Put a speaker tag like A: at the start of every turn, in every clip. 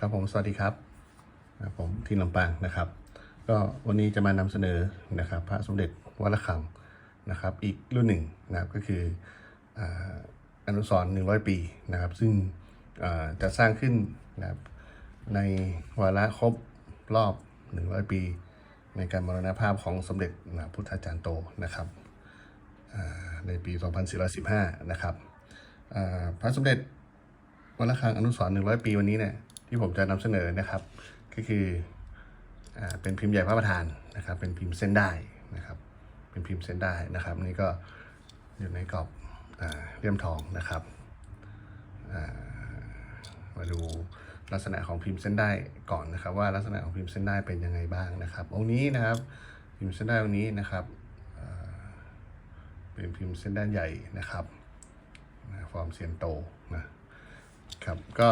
A: ครับผมสวัสดีครับผมทีมลำปางนะครับ ก็วันนี้จะมานำเสนอนะครับ พระสมเด็จวัดระฆังนะครับ อีกรุ่นหนึ่งนะครับก็คืออนุสรณ์100ปีนะครับ ซึ่งจะสร้างขึ้นนะครับในวาระครบรอบ 100 ปี ในการมรณภาพของสมเด็จนะพุทธาจารย์โตนะครับอ่าในปี 2415 นะครับพระสมเด็จวันละครั้งอนุสรณ์100 ปีวันนี้เนี่ย ที่ผมจะนำเสนอนะครับ ก็คืออเป็นพิมพ์ใหญ่พระประธานนะครับ เป็นพิมพ์เส้นได้นะครับ เป็นพิมพ์เส้นได้นะครับ นี่ก็อยู่ในกรอบอเลี่ยมทองนะครับมาดูลักษณะของพิมพ์เส้นได้ก่อนนะครับ ว่าลักษณะของพิมพ์เส้นได้เป็นยังไงบ้างนะครับองค์นี้นะครับพิมพ์เส้นได้องค์นี้นะครับเป็นพิมพ์เส้นด้านใหญ่นะครับฟอร์มเซียนโตนะครับก็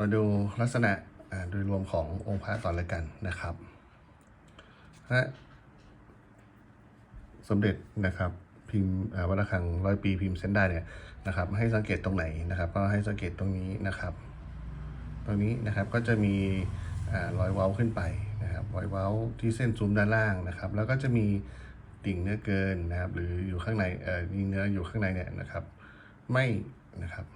A: มาดูลักษณะโดยรวมขององค์พระก่อนเลยกันนะครับพระสมเด็จนะครับพิมพ์วัดระฆังร้อยปีพิมพ์เส้นได้เนี่ยนะครับ ให้สังเกตตรงไหนนะครับ ก็ให้สังเกตตรงนี้นะครับ ตรงนี้นะครับก็จะมีรอยเว้าขึ้นไปนะครับรอยเว้าที่เส้นซุ้มด้านล่างนะครับ แล้วก็จะมีติ่งเนื้อเกินนะครับ หรืออยู่ข้างในเอ่อมีเนื้ออยู่ข้างในเนี่ยนะครับ ไม่นะครับ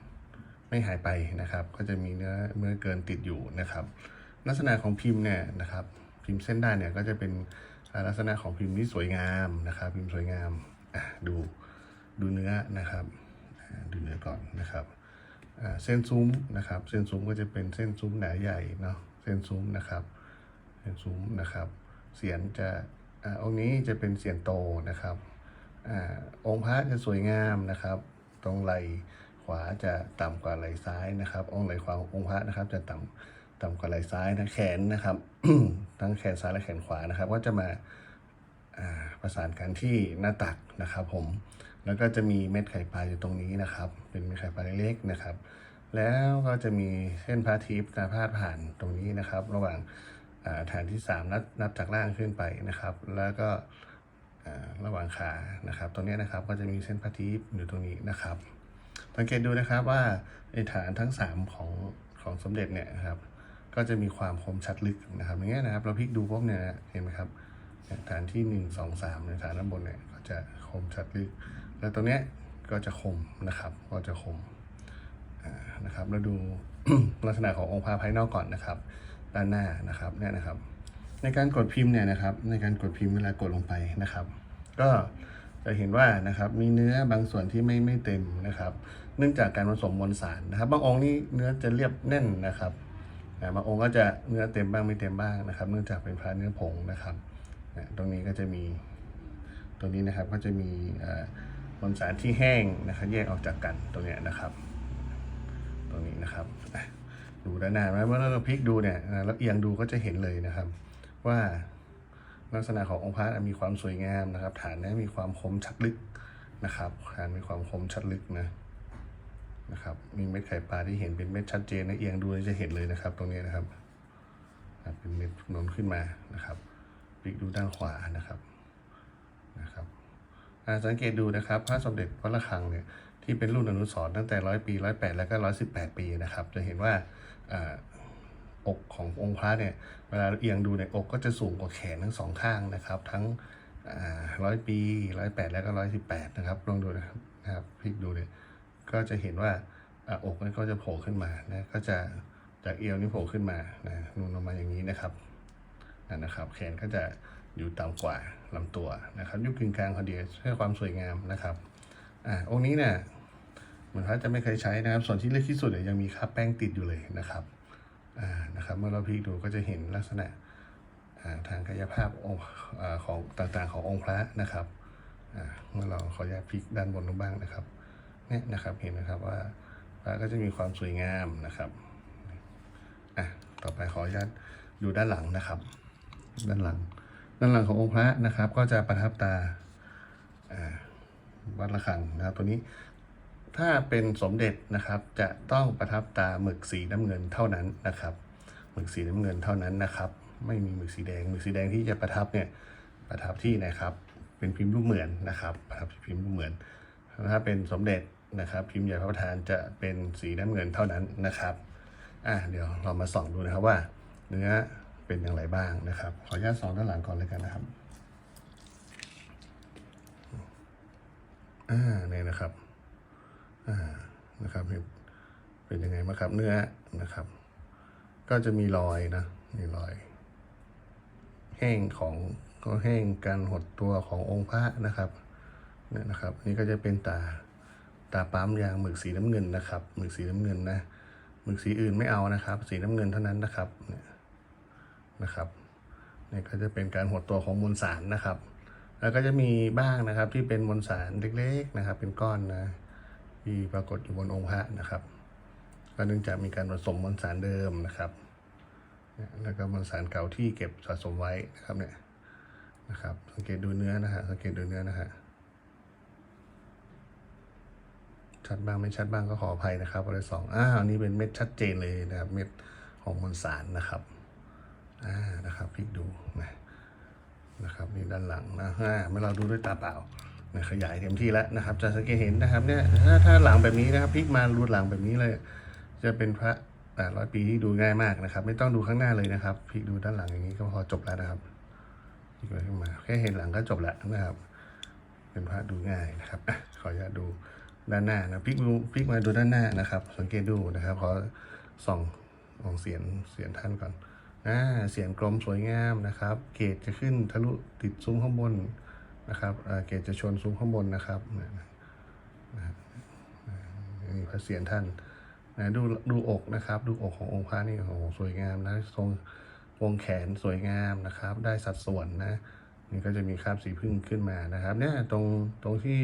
A: ไม่หายไปนะครับ ก็จะมีเนื้อเนื้อเกินติดอยู่นะครับ ลักษณะของพิมพ์เนี่ยนะครับ พิมพ์เส้นได้เนี่ยก็จะเป็นลักษณะของพิมพ์ที่สวยงามนะครับ พิมพ์สวยงามดูดูเนื้อนะครับดูเนื้อก่อนนะครับเส้นซุ้มนะครับ เส้นซุ้มก็จะเป็นเส้นซุ้มหนาใหญ่เนาะเส้นซุ้มนะครับ เส้นซุ้มนะครับ เสียนจะอ่าองค์นี้จะเป็นเสียนโตนะครับอองค์พระจะสวยงามนะครับ ตรงไหล ขวาจะต่ำกว่าไหล่ซ้ายนะครับองค์ไหล่ขวาขององค์พระนะครับ จะต่ำต่ำกว่าไหล่ซ้ายนะแขนนะครับ ทั้งแขนซ้ายและแขนขวานะครับ ก็จะมาประสานกันที่หน้าตักนะครับผมแล้วก็จะมีเม็ดไข่ปลาอยู่ตรงนี้นะครับ เป็นเม็ดไข่ปลาเล็กๆนะครับ แล้วก็จะมีเส้นพระทิพย์นะพาดผ่านตรงนี้นะครับ ระหว่างฐานที่3นับนับจากล่างขึ้นไปนะครับ แล้วก็ระหว่างขานะครับ ตรงนี้นะครับก็จะมีเส้นพระทิพย์อยู่ตรงนี้นะครับ สังเกตดูนะครับว่าในฐานทั้ง 3 ของของสมเด็จเนี่ยครับ ก็จะมีความคมชัดลึกนะครับอย่างเงี้ยนะครับ เราพลิกดูปุ๊บเนี่ยนะเห็นไหมครับเนี่ยฐานที่ 1 2 3 ในฐานด้านบนเนี่ยก็จะคมชัดลึก แล้วตรงเนี้ยก็จะคมนะครับ ก็จะคมนะครับ เราดูลักษณะขององค์พระภายนอกก่อนนะครับ ด้านหน้านะครับเนี่ยนะครับ ในการกดพิมพ์เนี่ยนะครับ ในการกดพิมพ์เวลากดลงไปนะครับ ก็ จะเห็นว่านะครับมีเนื้อบางส่วนที่ไม่ไม่เต็มนะครับ เนื่องจากการผสมมวลสารนะครับ บางองค์นี่เนื้อจะเรียบแน่นนะครับบางองค์ก็จะเนื้อเต็มบ้างไม่เต็มบ้างนะครับ เนื่องจากเป็นพระเนื้อผงนะครับตรงนี้ก็จะมีตรงนี้นะครับก็จะมีมวลสารที่แห้งนะครับแยกออกจากกันตรงนี้นะครับ ตรงนี้นะครับดูด้านหน้าไหมเมื่อเราพลิกดูเนี่ยอ่าแล้วเอียงดูก็จะเห็นเลยนะครับ ว่า ลักษณะขององค์พระมีความสวยงามนะครับ ฐานเนี้มีความคมชัดลึกนะครับ ฐานมีความคมชัดลึกนะนะครับมีเม็ดไข่ปลาที่เห็นเป็นเม็ดชัดเจนนะเอียงดูจะเห็นเลยนะครับ ตรงนี้นะครับเป็นเม็ดนนขึ้นมานะครับพลิกดูด้านขวานะครับนะครับสังเกตดูนะครับพระสมเด็จวัดระฆังเนี่ยที่เป็นรุ่นอนุสรตั้งแต่ร้อยปีร้อยแปดแล้วก็ร้อยสิบแปดปีนะครับ จะเห็นว่า อกขององค์พระเนี่ยเวลาเอียงดูเนี่ยอกก็จะสูงกว่าแขนทั้งสองข้างนะครับ ทั้งร้อยปีร้อยแปดแล้วก็ร้อยสิบแปดนะครับลองดูนะครับพลิกดูเนี่ยก็จะเห็นว่าอกมันก็จะโผล่ขึ้นมานะก็จะจากเอวนี่โผล่ขึ้นมานะนูนลงมาอย่างนี้นะครับนั่นนะครับแขนก็จะอยู่ต่ำกว่าลำตัวนะครับยุคกึ่งกลางพอดีเพื่อความสวยงามนะครับอ่าองค์นี้เนี่ยเหมือนพระจะไม่เคยใช้นะครับ ส่วนที่เล็กที่สุดเนี่ยยังมีคราบแป้งติดอยู่เลยนะครับ นะครับเมื่อเราพลิกดูก็จะเห็นลักษณะทางกายภาพองค์ของต่างๆขององค์พระนะครับเมื่อเราขออนุญาตพลิกด้านบนลงบ้างนะครับเนี่ยนะครับเห็นนะครับว่าพระก็จะมีความสวยงามนะครับอะต่อไปขออนุญาตดูด้านหลังนะครับ ด้านหลัง ด้านหลังขององค์พระนะครับ ก็จะประทับตาอ่าวัดระฆังนะครับ ตัวนี้ ถ้าเป็นสมเด็จนะครับจะต้องประทับตาหมึกสีน้ำเงินเท่านั้นนะครับหมึกสีน้ำเงินเท่านั้นนะครับ ไม่มีหมึกสีแดงหมึกสีแดงที่จะประทับเนี่ยประทับที่นะครับ เป็นพิมพ์รูปเหมือนนะครับประทับพิมพ์รูปเหมือนถ้าเป็นสมเด็จนะครับ พิมพ์ใหญ่พระประธานจะเป็นสีน้ำเงินเท่านั้นนะครับอะเดี๋ยวเรามาส่องดูนะครับว่า เนื้อเป็นอย่างไรบ้างนะครับ ขออนุญาตส่องด้านหลังก่อนเลยกันนะครับอ่าเนี่ยนะครับ นะครับเป็นยังไงบ้าครับเนื้อนะครับ ก็จะมีรอยนะมีรอย แห้งของก็แห้งการหดตัวขององค์พระนะครับเนี่ยนะครับนนี้ก็จะเป็นตาตาปั๊มยางหมึกสีน้ำเงินนะครับหมึกสีน้ำเงินนะหมึกสีอื่นไม่เอานะครับ สีน้ำเงินเท่านั้นนะครับเนี่ยนะครับเนี่ยก็จะเป็นการหดตัวของมวลสารนะครับ แล้วก็จะมีบ้างนะครับที่เป็นมวลสารเล็กๆนะครับ เป็นก้อนนะ ที่ปรากฏอยู่บนองค์พระนะครับ ก็เนื่องจากมีการผสมมวลสารเดิมนะครับ แล้วก็มวลสารเก่าที่เก็บสะสมไว้นะครับเนี่ยนะครับ สังเกตดูเนื้อนะฮะสังเกตดูเนื้อนะฮะชัดบ้างไม่ชัดบ้างก็ขออภัยนะครับอะไรสองอ้าวนี้เป็นเม็ดชัดเจนเลยนะครับ เม็ดของมวลสารนะครับอ่านะครับพลิกดูนะนะครับนี่ด้านหลังนะอ่าเมื่อเราดูด้วยตาเปล่า ขยายเต็มที่แล้วนะครับ จะสังเกตเห็นนะครับเนี่ยถ้าถ้าหลังแบบนี้นะครับพลิกมารูดหลังแบบนี้เลย จะเป็นพระแปดร้อยปีที่ดูง่ายมากนะครับ ไม่ต้องดูข้างหน้าเลยนะครับพลิกดูด้านหลังอย่างนี้ก็พอจบแล้วนะครับพลิกไปขึ้นมาแค่เห็นหลังก็จบแล้วนะครับ เป็นพระดูง่ายนะครับขออนุญาตดูด้านหน้านะพลิกดูพลิกมาดูด้านหน้านะครับ สังเกตดูนะครับขอส่องส่องเสียนเสียนท่านก่อนอ่าเสียนกลมสวยงามนะครับ เกตจะขึ้นทะลุติดซุ้มข้างบน นะครับเกตจะชนซุ้มข้างบนนะครับนี่พระเสียนท่านนะดูดูอกนะครับ ดูอกขององค์พระนี่โอ้โหสวยงามนะทรงวงแขนสวยงามนะครับ ได้สัดส่วนนะนี่ก็จะมีคราบสีพึ่งขึ้นมานะครับเนี่ยตรงตรงที่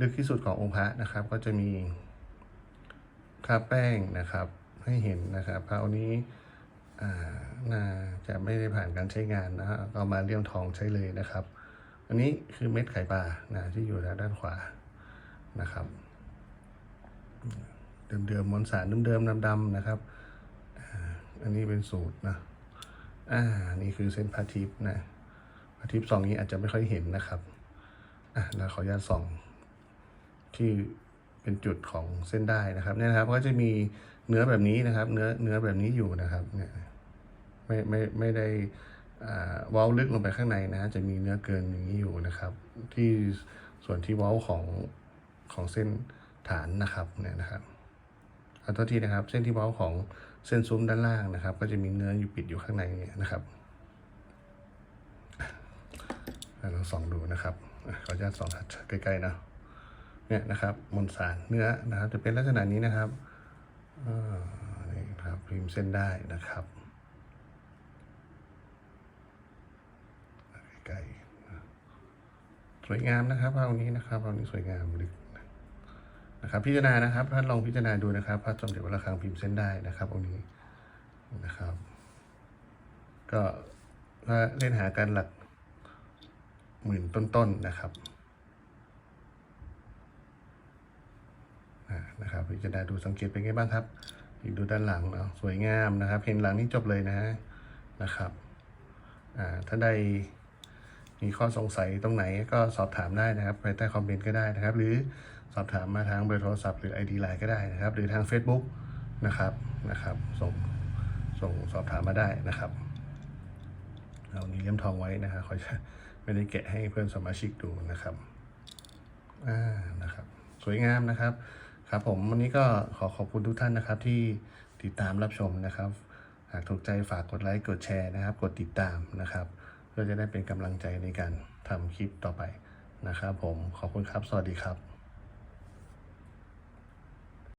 A: ลึกที่สุดขององค์พระนะครับ ก็จะมีคราบแป้งนะครับให้เห็นนะครับพระองค์นี้อ่าน่าจะไม่ได้ผ่านการใช้งานนะฮะก็เอามาเลี่ยมทองใช้เลยนะครับ อันนี้คือเม็ดไข่ปลานะที่อยู่ทางด้านขวานะครับเดิมๆมวลสารเดิมๆดำๆนะครับ อันนี้เป็นสูตรนะอ่านี่คือเส้นพาทิพนะพาทิพสองนี้อาจจะไม่ค่อยเห็นนะครับอะแล้วขออนุญาตส่องที่เป็นจุดของเส้นได้นะครับเนี่ยนะครับก็จะมีเนื้อแบบนี้นะครับ เนื้อเนื้อแบบนี้อยู่นะครับเนี่ยไม่ไม่ไม่ได้ ว้าลึกลงไปข้างในนะ จะมีเนื้อเกินอย่างนี้อยู่นะครับ ที่ส่วนที่เว้าของของเส้นฐานนะครับเนี่ยนะครับขอโทษทีนะครับ เส้นที่เว้าของเส้นซุ้มด้านล่างนะครับ ก็จะมีเนื้ออยู่ปิดอยู่ข้างในเนี่ยนะครับเราส่องดูนะครับขออนุญาตส่องใกล้ๆนะเนี่ยนะครับมวลสารเนื้อนะครับ จะเป็นลักษณะนี้นะครับอ่านี่ครับพิมพ์เส้นได้นะครับ ใกล้ๆสวยงามนะครับภาพนี้นะครับภาพนี้สวยงามลึกนะครับ พิจารณานะครับท่านลองพิจารณาดูนะครับพระสมเด็จวัดระฆังพิมพ์เส้นได้นะครับองค์นี้นะครับ ก็ถ้าเล่นหาการหลักหมื่นต้นๆนะครับนะครับพิจารณาดูสังเกตเป็นไงบ้างครับอีกดูด้านหลังเนาะสวยงามนะครับ เห็นหลังนี้จบเลยนะนะครับอ่าถ้าได้ มีข้อสงสัยตรงไหนก็สอบถามได้นะครับภายใต้คอมเมนต์ก็ได้นะครับ หรือสอบถามมาทางเบอร์โทรศัพท์หรือ ID Line ก็ได้นะครับ หรือทาง Facebook นะครับนะครับส่งส่งสอบถามมาได้นะครับเอานี้เลี่ยมทองไว้นะครับขอไม่ได้แกะให้เพื่อนสมาชิกดูนะครับอ่านะครับ สวยงามนะครับ ครับผมวันนี้ก็ขอขอบคุณทุกท่านนะครับ ที่ติดตามรับชมนะครับ หากถูกใจฝากกดไลค์กดแชร์นะครับ กดติดตามนะครับ เพื่อจะได้เป็นกำลังใจในการทำคลิปต่อไปนะครับผมขอบคุณครับ สวัสดีครับ